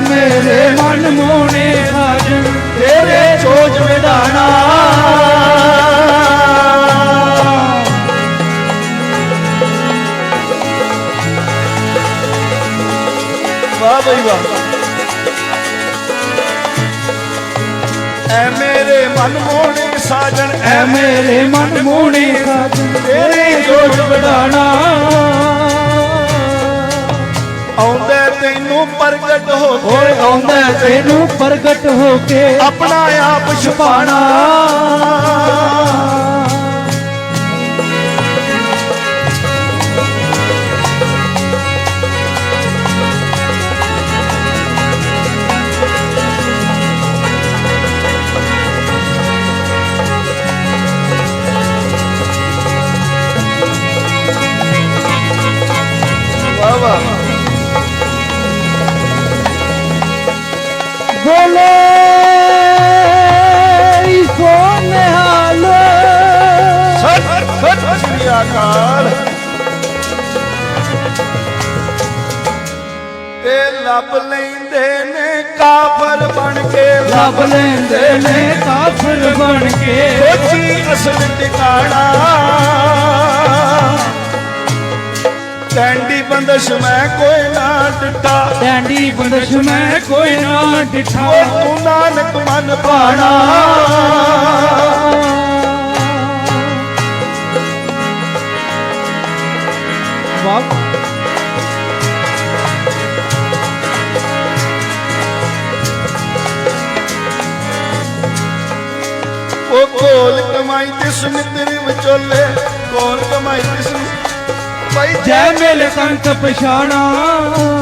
ਮੇਰੇ ਮਨ ਮੋਹਣੇ ਸਾਜਣ ਤੇਰੇ ਚੋਜ ਵਿਧਾਨਾ। ਵਾਹ ਬਈ ਵਾਹ। ਐ ਮੇਰੇ ਮਨ ਮੋਹਣੇ ਸਾਜਣ ਐ ਮੇਰੇ ਮਨ ਮੋਹਣੇ ਸਾਜਣ ਤੇਰੇ ਆਉਂਦਾ ਤੈਨੂੰ ਪ੍ਰਗਟ ਹੋ ਓਏ ਕੇ ਆਉਂਦਾ ਤੈਨੂੰ ਪ੍ਰਗਟ ਹੋ ਕੇ। ਆਪਣਾ ਆਪ ਛੁਪਾਣਾ ਵਾਹ ਵਾਹ। ਬੋਲੇ ਸੋਨੇ ਹਾਲ ਸਤ ਸਤ ਸ੍ਰੀ ਅਕਾਲ। ਤੇ ਲੱਭ ਲੈਂਦੇ ਨੇ ਕਾਫਰ ਬਣ ਕੇ। ਲੱਭ ਲੈਂਦੇ ਨੇ ਕਾਫਰ ਬਣ ਕੇ। ਸੋਚੀ ਅਸਲ ਟਿਕਾਣਾ। ਕੈਂਡੀ ਬੰਦਸ਼ ਮੈਂ ਕੋਈ ਨਾ ਡਟਾ ਡੈਂਡੀ ਬੰਦਸ਼ ਮੈਂ ਕੋਈ ਨਾ ਉਹ ਤੂੰ ਨਾਨਕ ਮਨ ਵਾਹ। ਉਹ ਕੋਲ ਕਮਾਈ ਤੇ ਸੁਮਿਤਰ ਵਿਚੋਲੇ ਕੋਲ ਕਮਾਈ ਤੇ ਜੈ ਮੇਲੇ ਸੰਤ ਪਛਾਣਾ।